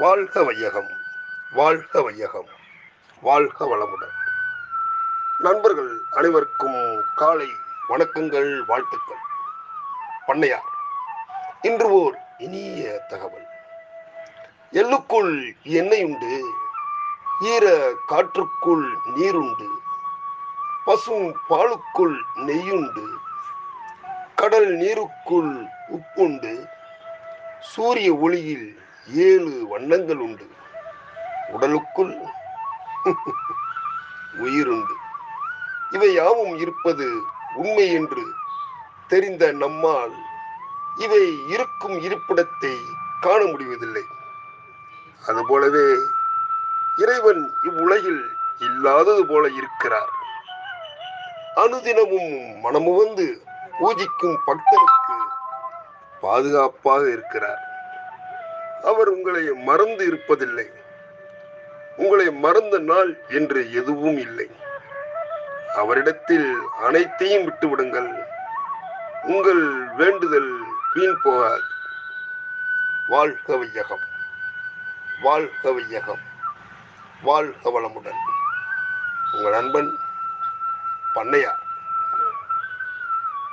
வாழ்க வையகம் வாழ்க வையகம் வாழ்க வளமுடன். நண்பர்கள் அனைவருக்கும் காலை வணக்கங்கள் வாழ்த்துக்கள். பண்ணையார் இன்று ஓர் இனிய தகவல். எள்ளுக்குள் எண்ணெய் உண்டு ஈர காற்றுக்குள் நீருண்டு பசும் பாலுக்குள் நெய்யுண்டு கடல் நீருக்குள் உப்புண்டு சூரிய ஒளியில் ஏழு வண்ணங்கள் உண்டு. உடலுக்குள் உயிருண்டு. இவை யாவும் இருப்பது உண்மை என்று தெரிந்த நம்மால் இவை இருக்கும் இருப்பிடத்தை காண முடிவதில்லை. அதுபோலவே இறைவன் இவ்வுலகில் இல்லாதது போல இருக்கிறார். அனுதினமும் மனமுவந்து பூஜிக்கும் பக்தருக்கு பாதுகாப்பாக இருக்கிறார். அவர் உங்களை மறந்து இருப்பதில்லை. உங்களை மறந்த நாள் என்று எதுவும் இல்லை. அவரிடத்தில் அனைத்தையும் விட்டுவிடுங்கள் உங்கள் வேண்டுதல் வீண் போகாது. வாழ்க வையகம். வாழ்க வையகம். வாழ்க வளமுடன். உங்கள் நண்பன் பண்ணையார்.